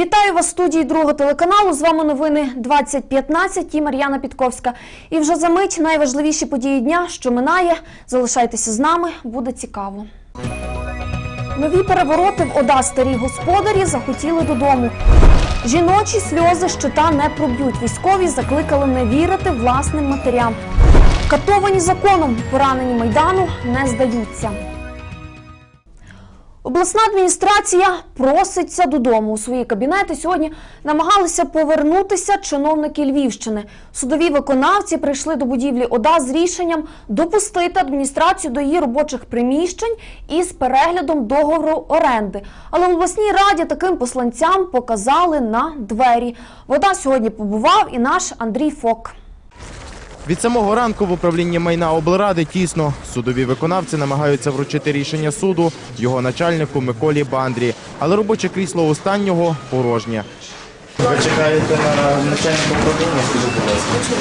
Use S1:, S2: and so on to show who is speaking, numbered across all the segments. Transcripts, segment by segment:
S1: Вітаю вас в студії другого телеканалу. З вами новини 2015 і Мар'яна Підковська. І вже за мить найважливіші події дня, що минає. Залишайтеся з нами, буде цікаво. Нові перевороти в ОДА старі господарі захотіли додому. Жіночі сльози щита не проб'ють. Військові закликали не вірити власним матерям. Катовані законом, поранені майдану не здаються. Обласна адміністрація проситься додому. У свої кабінети сьогодні намагалися повернутися чиновники Львівщини. Судові виконавці прийшли до будівлі ОДА з рішенням допустити адміністрацію до її робочих приміщень із переглядом договору оренди. Але в обласній раді таким посланцям показали на двері. Вода сьогодні побував і наш Андрій Фок.
S2: Від самого ранку в управлінні майна облради тісно. Судові виконавці намагаються вручити рішення суду його начальнику Миколі Бандрі, але робоче крісло останнього порожнє.
S3: Ви чекаєте на начальника управління, скажіть, будь ласка.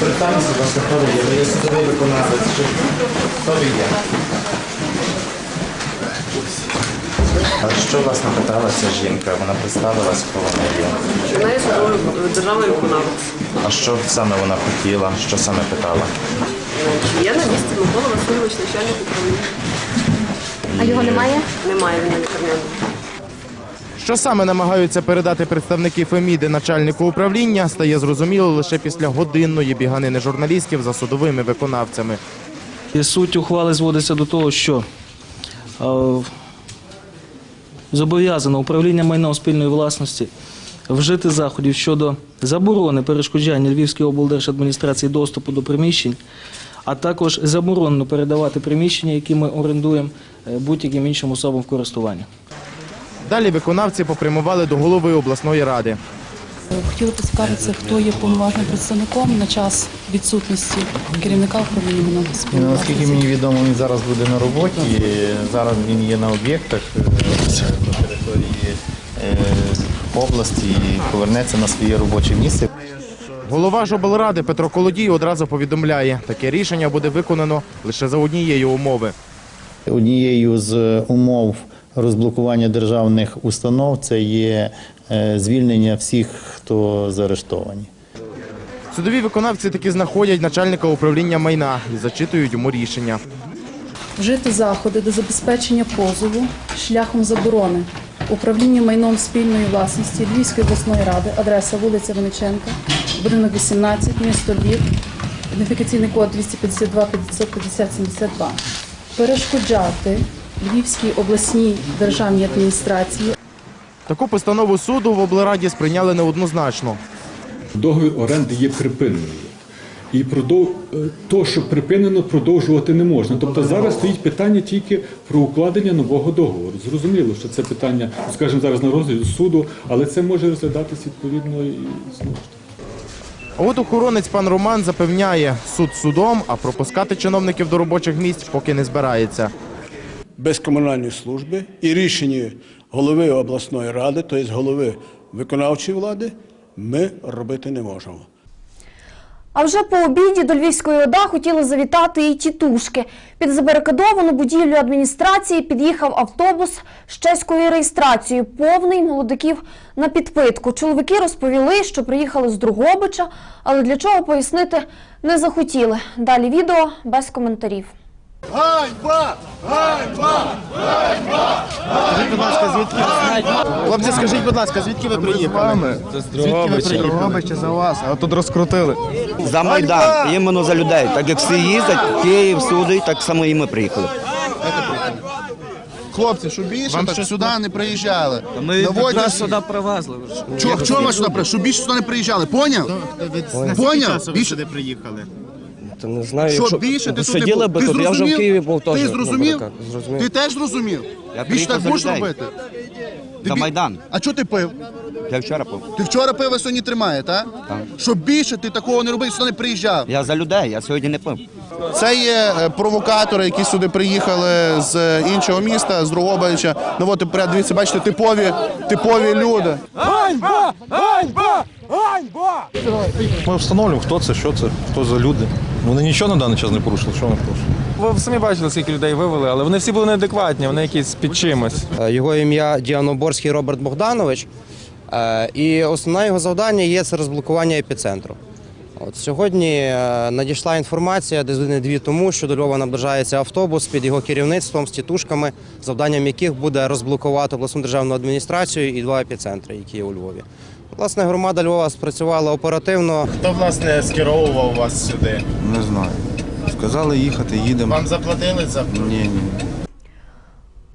S3: Представтеся, хто ви? Ви є судовий виконавець хто ви є? А що вас напитала ця жінка? Вона представилась, хто вона є.
S4: Вона є судовою державною виконавець.
S3: А що саме вона хотіла? Що саме питала?
S4: Чи є на місці Микола Васильович, начальник управління?
S1: А його немає?
S4: Немає він на лікарняному.
S2: Що саме намагаються передати представники Феміди начальнику управління, стає зрозуміло лише після годинної біганини журналістів за судовими виконавцями.
S5: І суть ухвали зводиться до того, що е, зобов'язано управління майном спільної власності вжити заходів щодо заборони перешкоджання Львівської облдержадміністрації доступу до приміщень, а також заборонено передавати приміщення, які ми орендуємо е, будь-яким іншим особам в користування.
S2: Далі виконавці попрямували до голови обласної ради.
S6: Хотіли поцікавитися, хто є повноважним представником на час відсутності керівника управління
S7: Ну, Наскільки мені відомо, він зараз буде на роботі. Зараз він є на об'єктах е, на території е, області і повернеться на своє робоче місце.
S2: Голова ж облради Петро Колодій одразу повідомляє, таке рішення буде виконано лише за однієї умови.
S7: Однією з умов розблокування державних установ це є звільнення всіх, хто заарештовані.
S2: Судові виконавці таки знаходять начальника управління майна і зачитують йому рішення.
S6: Вжити заходи до забезпечення позову шляхом заборони управління майном спільної власності Львівської обласної ради, адреса вулиця Вениченка, будинок 18, місто Львів, ідентифікаційний код 252 550 72. Перешкоджати Львівській обласній державній адміністрації
S2: Таку постанову суду в облраді сприйняли неоднозначно.
S8: Договір оренди є припиненою. І продов... е, то, що припинено, продовжувати не можна. Тобто зараз стоїть питання тільки про укладення нового договору. Зрозуміло, що це питання, скажімо, зараз на розгляді суду, але це може розглядатись відповідно і знову ж.
S2: А от охоронець пан Роман запевняє, суд судом, а пропускати чиновників до робочих місць поки не збирається.
S9: без комунальної служби і рішення голови обласної ради, тобто голови виконавчої влади, ми робити не можемо.
S1: А вже по обіді до Львівської ОДА хотіли завітати і тітушки. Під забарикадовану будівлю адміністрації під'їхав автобус з чеською реєстрацією, повний молодиків на підпитку. Чоловіки розповіли, що приїхали з Другобича, але для чого пояснити не захотіли. Далі відео без коментарів.
S2: Скажіть, будь ласка, звідки хлопці, скажіть, будь ласка, звідки ви приїхали? Звідки ви приїхали?
S10: за вас, а тут розкрутили.
S11: За Майдан, іменно за людей. Так як всі їздять, Київ, суди, так само і ми приїхали.
S10: Хлопці, щоб більше
S2: Вам
S10: так
S2: щось
S10: сюди не приїжджали.
S5: Ми якраз сюди привезли.
S10: Чого, чого ви сюди приїжджали? Щоб більше сюди не приїжджали, поняв? Поняв? Більше...
S2: сюди приїхали?
S11: Та не знаю,
S10: Що більше ти тут не був?
S11: би
S10: Ти
S11: тут, я вже в? Києві був теж.
S10: Ти
S11: на
S10: зрозумів?
S11: барикадах. Зрозумів.
S10: Ти теж зрозумів?
S11: Я
S10: Більше так
S11: за
S10: будеш
S11: людей.
S10: робити? Бі-
S11: Майдан.
S10: А чого ти пив?
S11: Я вчора був.
S10: Ти вчора пив, а сьогодні тримає, так?
S11: Так.
S10: Щоб більше ти такого не робив, сюди не приїжджав.
S11: Я за людей, я сьогодні не пив.
S10: Це є е, провокатори, які сюди приїхали з е, іншого міста, з Другобича. Ну от дивіться, бачите, типові, типові люди.
S12: Ми встановлюємо, хто це, що це, хто за люди. Вони нічого на даний час не порушили, що вони порушили? ви самі бачили, скільки людей вивели, але вони всі були неадекватні, вони якісь під чимось.
S13: Е, Його ім'я Діаноборський Роберт Богданович. Е, І основне його завдання є це розблокування епіцентру. От сьогодні е, надійшла інформація десь години дві тому, що до Львова наближається автобус під його керівництвом з тітушками, завданням яких буде розблокувати обласну державну адміністрацію і два епіцентри, які є у Львові. Власне, громада Львова спрацювала оперативно.
S2: Хто власне скеровував вас сюди?
S14: Не знаю. Сказали їхати, їдемо.
S2: Вам заплатили за
S14: Ні, ні.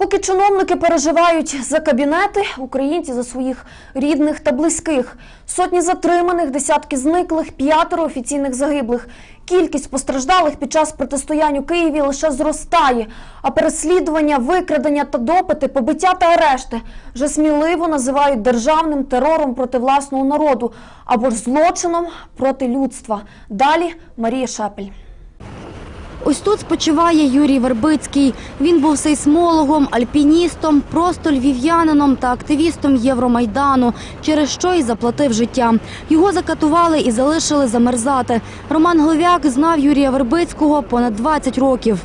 S1: Поки чиновники переживають за кабінети, українці за своїх рідних та близьких. Сотні затриманих, десятки зниклих, п'ятеро офіційних загиблих. Кількість постраждалих під час протистоянь у Києві лише зростає. А переслідування, викрадення та допити, побиття та арешти вже сміливо називають державним терором проти власного народу або ж злочином проти людства. Далі Марія Шепель.
S15: Ось тут спочиває Юрій Вербицький. Він був сейсмологом, альпіністом, просто львів'янином та активістом Євромайдану, через що й заплатив життя. Його закатували і залишили замерзати. Роман Гловяк знав Юрія Вербицького понад 20 років.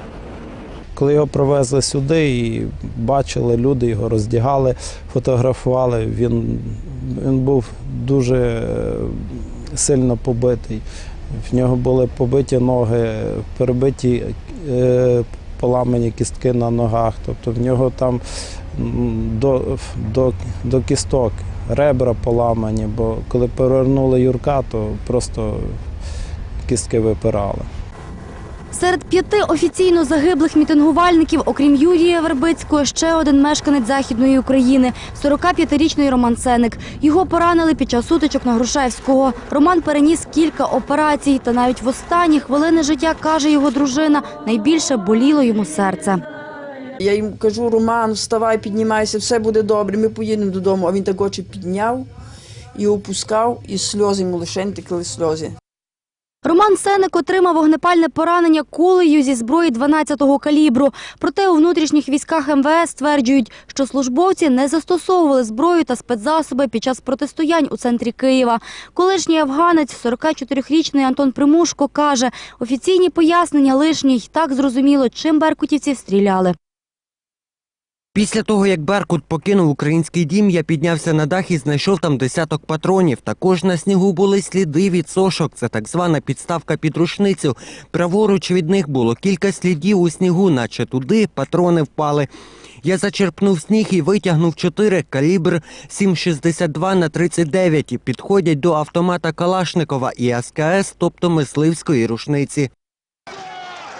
S16: Коли його привезли сюди і бачили, люди його роздягали, фотографували, він, він був дуже е, сильно побитий. В нього були побиті ноги, перебиті е, поламані кістки на ногах. Тобто в нього там до, до, до кісток ребра поламані, бо коли перевернули Юрка, то просто кістки випирали.
S15: Серед п'яти офіційно загиблих мітингувальників, окрім Юрія Вербицького, ще один мешканець Західної України – 45-річний Роман Сеник. Його поранили під час сутичок на Грушевського. Роман переніс кілька операцій, та навіть в останні хвилини життя, каже його дружина, найбільше боліло йому серце.
S17: Я їм кажу, Роман, вставай, піднімайся, все буде добре, ми поїдемо додому. А він так очі підняв і опускав, і сльози йому лише текли сльози.
S15: Роман Сенек отримав вогнепальне поранення кулею зі зброї 12-го калібру. Проте у внутрішніх військах МВС стверджують, що службовці не застосовували зброю та спецзасоби під час протистоянь у центрі Києва. Колишній афганець, 44-річний Антон Примушко, каже, офіційні пояснення лишні й так зрозуміло, чим беркутівці стріляли.
S18: Після того, як Беркут покинув український дім, я піднявся на дах і знайшов там десяток патронів. Також на снігу були сліди від сошок. Це так звана підставка під рушницю. Праворуч від них було кілька слідів у снігу, наче туди патрони впали. Я зачерпнув сніг і витягнув чотири калібр 7,62 на 39 і підходять до автомата Калашникова і СКС, тобто мисливської рушниці.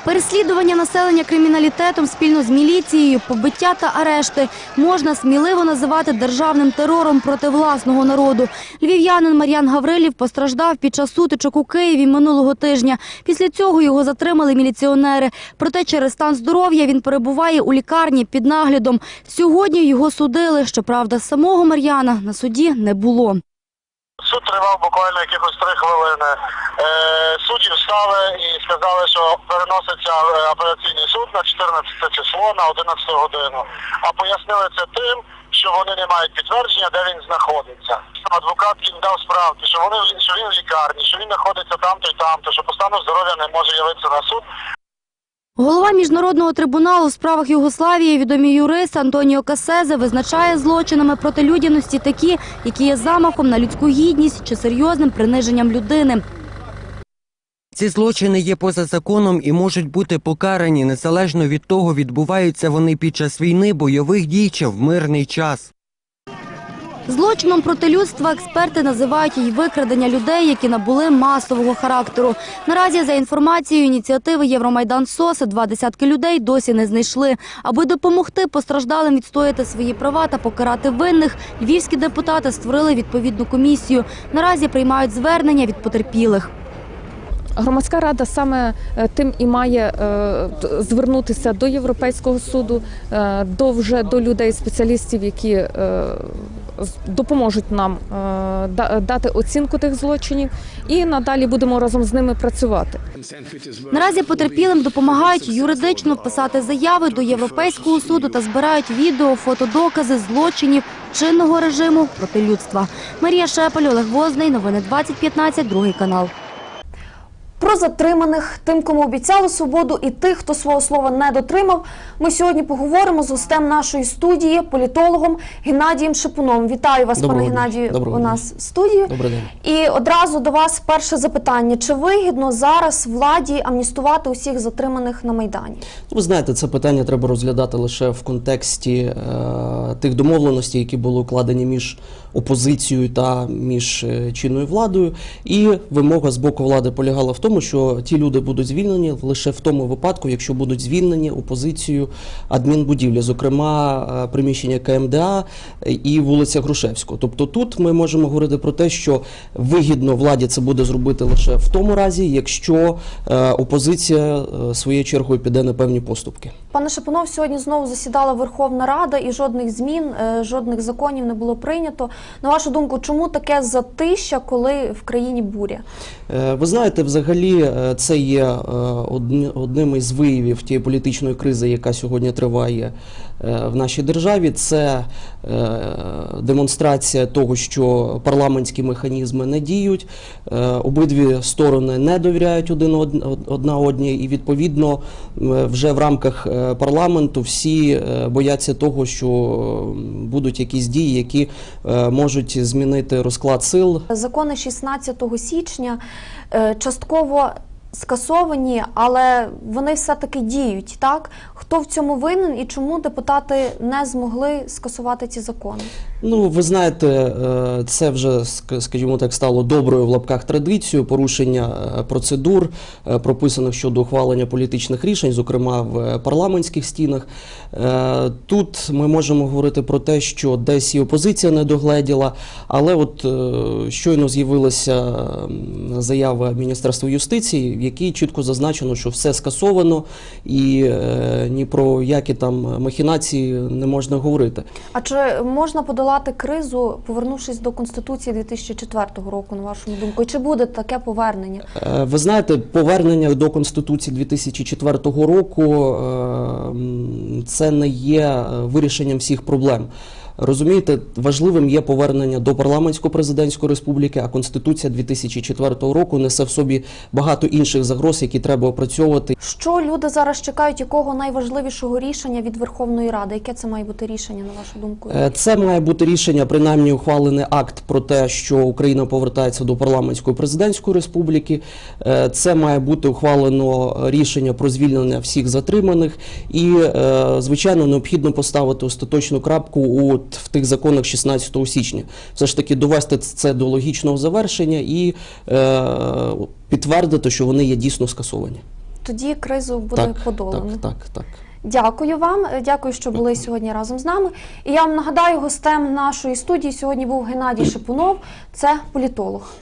S15: Переслідування населення криміналітетом спільно з міліцією, побиття та арешти можна сміливо називати державним терором проти власного народу. Львів'янин Мар'ян Гаврилів постраждав під час сутичок у Києві минулого тижня. Після цього його затримали міліціонери. Проте через стан здоров'я він перебуває у лікарні під наглядом. Сьогодні його судили. Щоправда, самого Мар'яна на суді не було.
S19: Суд тривав буквально якихось три хвилини. Е, судді встали і сказали, що переноситься е, апеляційний суд на 14 число на 11 годину. А пояснили це тим, що вони не мають підтвердження, де він знаходиться. Адвокат їм дав справки, що вони що він в лікарні, що він знаходиться там-то і там-то, що по стану здоров'я не може явитися на суд.
S15: Голова міжнародного трибуналу в справах Югославії, відомий юрист Антоніо Касезе, визначає злочинами проти людяності такі, які є замахом на людську гідність чи серйозним приниженням людини.
S18: Ці злочини є поза законом і можуть бути покарані незалежно від того, відбуваються вони під час війни, бойових дій чи в мирний час.
S15: Злочином проти людства експерти називають й викрадення людей, які набули масового характеру. Наразі, за інформацією ініціативи Євромайдан СОС, два десятки людей досі не знайшли. Аби допомогти постраждалим відстояти свої права та покарати винних, львівські депутати створили відповідну комісію. Наразі приймають звернення від потерпілих.
S20: Громадська рада саме е, тим і має е, звернутися до Європейського суду, е, до вже до людей, спеціалістів, які допоможуть нам е, дати оцінку тих злочинів, і надалі будемо разом з ними працювати.
S15: Наразі потерпілим допомагають юридично писати заяви до Європейського суду та збирають відео, фотодокази злочинів чинного режиму проти людства. Марія Шепель, Олег Возний, новини 2015, другий канал.
S1: Про затриманих, тим, кому обіцяли свободу, і тих, хто свого слова не дотримав. Ми сьогодні поговоримо з гостем нашої студії, політологом Геннадієм Шипуном. Вітаю вас,
S21: Доброго
S1: пане
S21: дня.
S1: Геннадію,
S21: Доброго
S1: у
S21: дня.
S1: нас в студії.
S21: Добрий день.
S1: І одразу до вас перше запитання: чи вигідно зараз владі амністувати усіх затриманих на майдані?
S21: Ну, Ви знаєте, це питання треба розглядати лише в контексті е, тих домовленостей, які були укладені між опозицією та між е, чинною владою. І вимога з боку влади полягала в тому, що ті люди будуть звільнені лише в тому випадку, якщо будуть звільнені опозицією адмінбудівлі, зокрема е, приміщення КМДА і вулиця Грушевського. Тобто тут ми можемо говорити про те, що вигідно владі це буде зробити лише в тому разі, якщо е, опозиція е, своєю чергою піде на певні поступки.
S1: Пане Шипунов, сьогодні знову засідала Верховна Рада і жодних змін, жодних законів не було прийнято. На вашу думку, чому таке затища, коли в країні буря?
S21: Ви знаєте, взагалі е, це є е, одним із виявів тієї політичної кризи, яка сьогодні триває в нашій державі. Це е, демонстрація того, що парламентські механізми не діють, е, обидві сторони не довіряють один од- одна одній, і відповідно е, вже в рамках е, парламенту всі е, бояться того, що е, будуть якісь дії, які е, можуть змінити розклад сил.
S1: Закони 16 січня е, частково скасовані, але вони все-таки діють. Так хто в цьому винен і чому депутати не змогли скасувати ці закони?
S21: Ну, ви знаєте, е, це вже, скажімо так, стало доброю в лапках традицією порушення е, процедур, е, прописаних щодо ухвалення політичних рішень, зокрема в парламентських стінах. Тут ми можемо говорити про те, що десь і опозиція не догледіла, але от щойно з'явилася заява Міністерства юстиції, в якій чітко зазначено, що все скасовано і ні про які там махінації не можна говорити.
S1: А чи можна подолати кризу, повернувшись до конституції 2004 року, на вашу думку? Чи буде таке повернення?
S21: Е, Ви знаєте, повернення до Конституції 2004 року е, це не є е, вирішенням всіх проблем. Розумієте, важливим є повернення до парламентсько-президентської республіки, а Конституція 2004 року несе в собі багато інших загроз, які треба опрацьовувати.
S1: Що люди зараз чекають, якого найважливішого рішення від Верховної Ради? Яке це має бути рішення, на вашу думку?
S21: Е, Це має бути рішення, принаймні ухвалений акт про те, що Україна повертається до парламентської президентської республіки. Е, Це має бути ухвалено рішення про звільнення всіх затриманих, і е, звичайно необхідно поставити остаточну крапку у в тих законах 16 січня. Все ж таки довести це до логічного завершення і е, підтвердити, що вони є дійсно скасовані.
S1: Тоді кризу буде
S21: Так,
S1: подолано.
S21: так, так, так.
S1: Дякую вам, дякую, що були сьогодні разом з нами. І я вам нагадаю, гостем нашої студії сьогодні був Геннадій Шипунов, це політолог.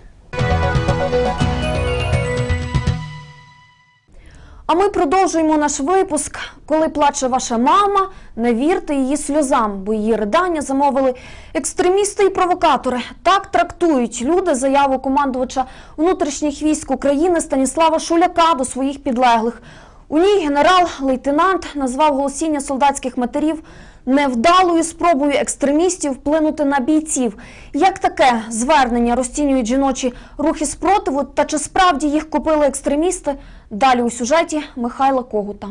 S1: А ми продовжуємо наш випуск. Коли плаче ваша мама, не вірте її сльозам, бо її ридання замовили екстремісти і провокатори. Так трактують люди заяву командувача внутрішніх військ України Станіслава Шуляка до своїх підлеглих. У ній генерал-лейтенант назвав голосіння солдатських матерів невдалою спробою екстремістів вплинути на бійців. Як таке звернення розцінюють жіночі рухи спротиву та чи справді їх купили екстремісти? Далі у сюжеті Михайла Когута.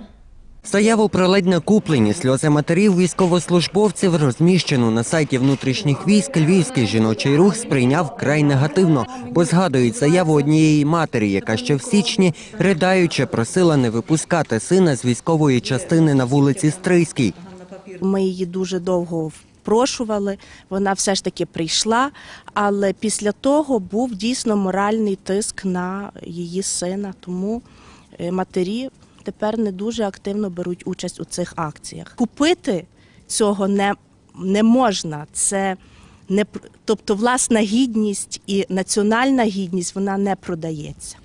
S18: Заяву про ледь не куплені сльози матерів військовослужбовців, розміщену на сайті внутрішніх військ, львівський жіночий рух сприйняв вкрай негативно, бо згадують заяву однієї матері, яка ще в січні, ридаючи, просила не випускати сина з військової частини на вулиці Стрийській.
S22: Ми її дуже довго впрошували. Вона все ж таки прийшла, але після того був дійсно моральний тиск на її сина. Тому матері тепер не дуже активно беруть участь у цих акціях. Купити цього не, не можна. Це не тобто власна гідність і національна гідність вона не продається.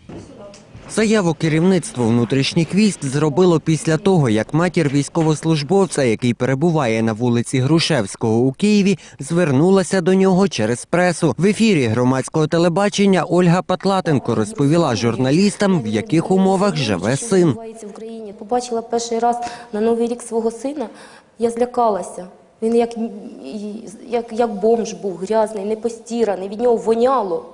S18: Заяву керівництво внутрішніх військ зробило після того, як матір військовослужбовця, який перебуває на вулиці Грушевського у Києві, звернулася до нього через пресу. В ефірі громадського телебачення Ольга Патлатенко розповіла журналістам, в яких умовах живе син.
S23: Побачила перший раз на Новий рік свого сина, я злякалася. Він як, як, як бомж був, грязний, непостіраний, від нього воняло.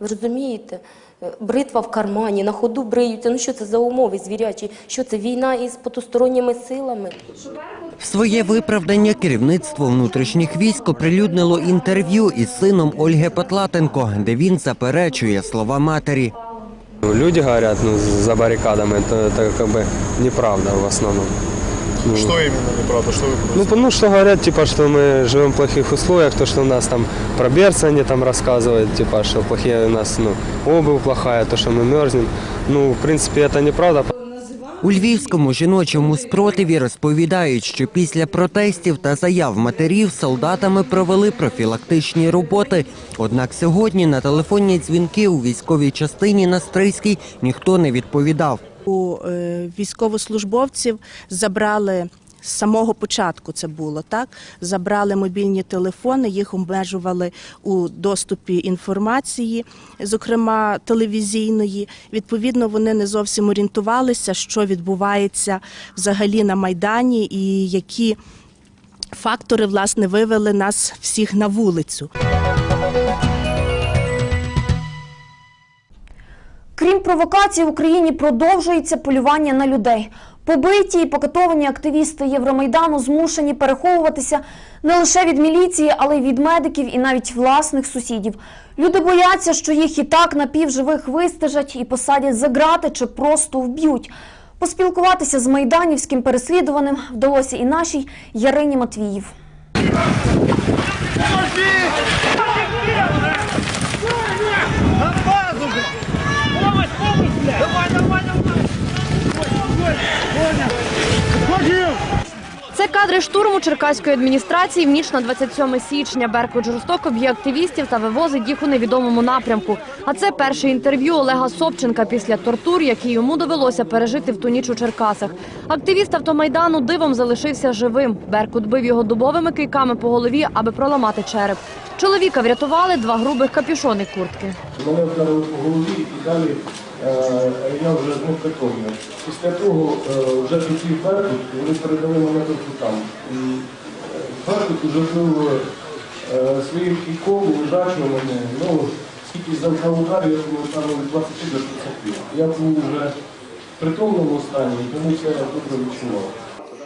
S23: Ви розумієте? Е, Бритва в кармані, на ходу бриються. Ну що це за умови звірячі? Що це війна із потусторонніми силами?
S18: В своє виправдання керівництво внутрішніх військ оприлюднило інтерв'ю із сином Ольги Потлатенко, де він заперечує слова матері.
S24: Люди говорят, ну, за баррикадами, это, это как бы неправда в основном. Ну,
S25: Что именно неправда? Что вы
S24: Ну, потому что говорят, типа, что мы живем в плохих условиях, то, что у нас там про берцы они там рассказывают, типа, что плохие у нас, ну, обувь плохая, то, что мы мерзнем. Ну, в принципе, это неправда.
S18: У львівському жіночому спротиві розповідають, що після протестів та заяв матерів солдатами провели профілактичні роботи. Однак сьогодні на телефонні дзвінки у військовій частині на Стрийській ніхто не відповідав.
S22: У е, військовослужбовців забрали з самого початку це було так. Забрали мобільні телефони, їх обмежували у доступі інформації, зокрема телевізійної. Відповідно, вони не зовсім орієнтувалися, що відбувається взагалі на майдані, і які фактори власне вивели нас всіх на вулицю.
S1: Крім провокацій, в Україні продовжується полювання на людей. Побиті і покатовані активісти Євромайдану змушені переховуватися не лише від міліції, але й від медиків і навіть власних сусідів. Люди бояться, що їх і так напівживих вистежать і посадять за грати чи просто вб'ють. Поспілкуватися з майданівським переслідуваним вдалося і нашій Ярині Матвіїв.
S20: Це кадри штурму Черкаської адміністрації в ніч на 27 січня. Беркут жорстоко б'є активістів та вивозить їх у невідомому напрямку. А це перше інтерв'ю Олега Собченка після тортур, які йому довелося пережити в ту ніч у Черкасах. Активіст автомайдану дивом залишився живим. Беркут бив його дубовими кийками по голові, аби проламати череп. Чоловіка врятували два грубих капюшони куртки.
S26: Мене вдарили голові і далі я вже зник притомний. Після того вже вже в Беркут, вони передали мене тут там. І е, Беркут вже був е, своїм кійком, лежачого мене. Ну, скільки завдав ударів, я думаю, там 20 до 30. Я був вже в притомному стані, і тому це добре відчував.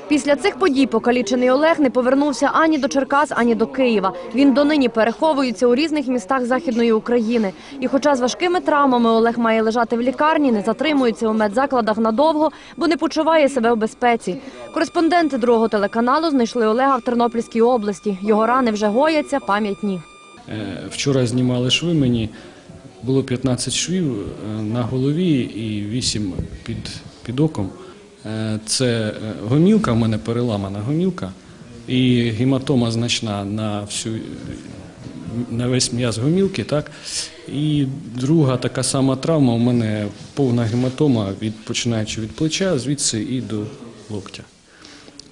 S20: Після цих подій покалічений Олег не повернувся ані до Черкас, ані до Києва. Він донині переховується у різних містах Західної України. І хоча з важкими травмами Олег має лежати в лікарні, не затримується у медзакладах надовго, бо не почуває себе в безпеці. Кореспонденти другого телеканалу знайшли Олега в Тернопільській області. Його рани вже гояться, пам'ять ні.
S27: Е, Вчора знімали шви мені, було 15 швів е, на голові і 8 під, під оком. Е, Це е, гомілка, в мене переламана гомілка і гематома значна на всю на весь м'яз гомілки, так? І друга така сама травма у мене повна гематома, від, починаючи від плеча, звідси і до локтя.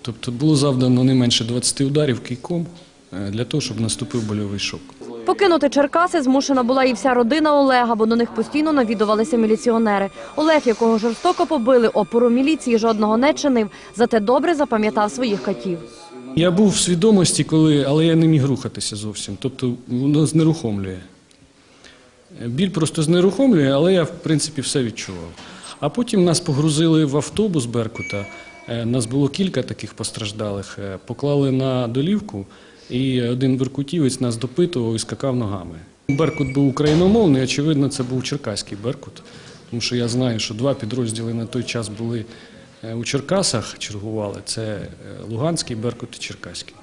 S27: Тобто було завдано не менше 20 ударів кийком е, для того, щоб наступив больовий шок.
S20: Покинути Черкаси змушена була і вся родина Олега, бо до них постійно навідувалися міліціонери. Олег, якого жорстоко побили, опору міліції жодного не чинив, зате добре запам'ятав своїх катів.
S27: Я був в свідомості, коли, але я не міг рухатися зовсім. Тобто воно знерухомлює. Біль просто знерухомлює, але я, в принципі, все відчував. А потім нас погрузили в автобус Беркута. Е, Нас було кілька таких постраждалих. Е, Поклали на долівку, і один беркутівець нас допитував і скакав ногами. Беркут був україномовний, очевидно, це був черкаський Беркут. Тому що я знаю, що два підрозділи на той час були е, у Черкасах, чергували. Це е, Луганський Беркут і Черкаський.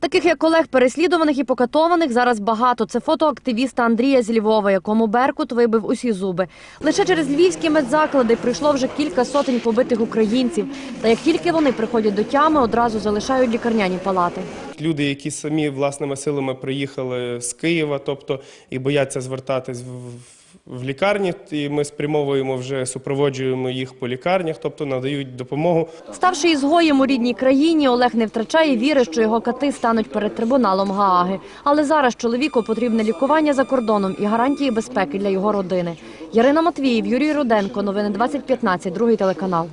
S20: Таких як Олег, переслідуваних і покатованих зараз багато. Це фото активіста Андрія з Львова, якому Беркут вибив усі зуби. Лише через львівські медзаклади прийшло вже кілька сотень побитих українців. Та як тільки вони приходять до тями, одразу залишають лікарняні палати.
S28: Люди, які самі власними силами приїхали з Києва, тобто і бояться звертатись в, в лікарні, і ми спрямовуємо вже супроводжуємо їх по лікарнях, тобто надають допомогу.
S20: Ставши ізгоєм у рідній країні, Олег не втрачає віри, що його кати стануть перед трибуналом Гааги. Але зараз чоловіку потрібне лікування за кордоном і гарантії безпеки для його родини. Ярина Матвіїв, Юрій Руденко. Новини 2015, другий телеканал.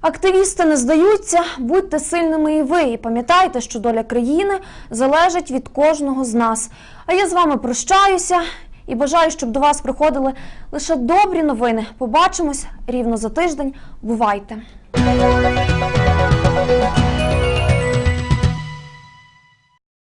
S1: Активісти не здаються, будьте сильними і ви. І пам'ятайте, що доля країни залежить від кожного з нас. А я з вами прощаюся і бажаю, щоб до вас приходили лише добрі новини. Побачимось рівно за тиждень. Бувайте!